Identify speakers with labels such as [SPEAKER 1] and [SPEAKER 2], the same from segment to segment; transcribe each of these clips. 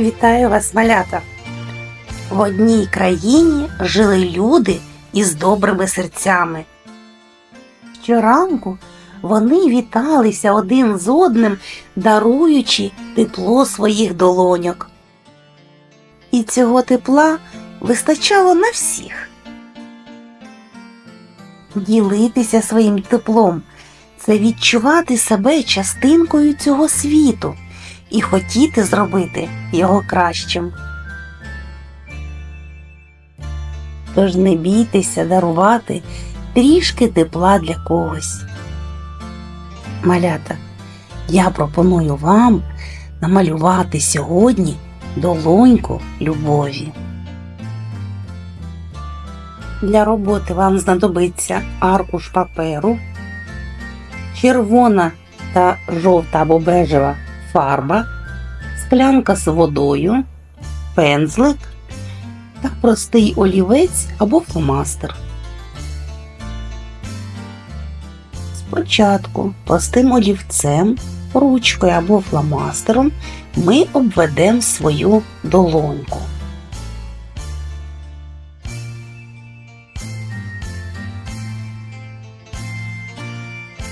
[SPEAKER 1] Вітаю вас, малята! В одній країні жили люди із добрими серцями. Щоранку вони віталися один з одним, даруючи тепло своїх долоньок. І цього тепла вистачало на всіх. Ділитися своїм теплом це відчувати себе частинкою цього світу і хотіти зробити його кращим. Тож не бійтеся дарувати трішки тепла для когось. Малята, я пропоную вам намалювати сьогодні долоньку любові. Для роботи вам знадобиться аркуш паперу, червона та жовта або бежева фарба, склянка з водою, пензлик та простий олівець або фломастер. Спочатку простим олівцем, ручкою або фломастером ми обведемо свою долоньку.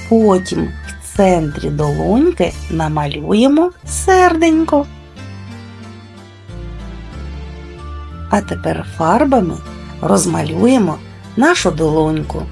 [SPEAKER 1] Потім центрі долоньки намалюємо серденько. А тепер фарбами розмалюємо нашу долоньку.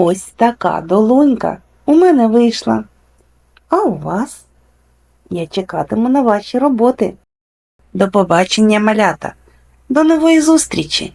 [SPEAKER 1] Ось така долонька у мене вийшла. А у вас? Я чекатиму на ваші роботи. До побачення, малята. До нової зустрічі!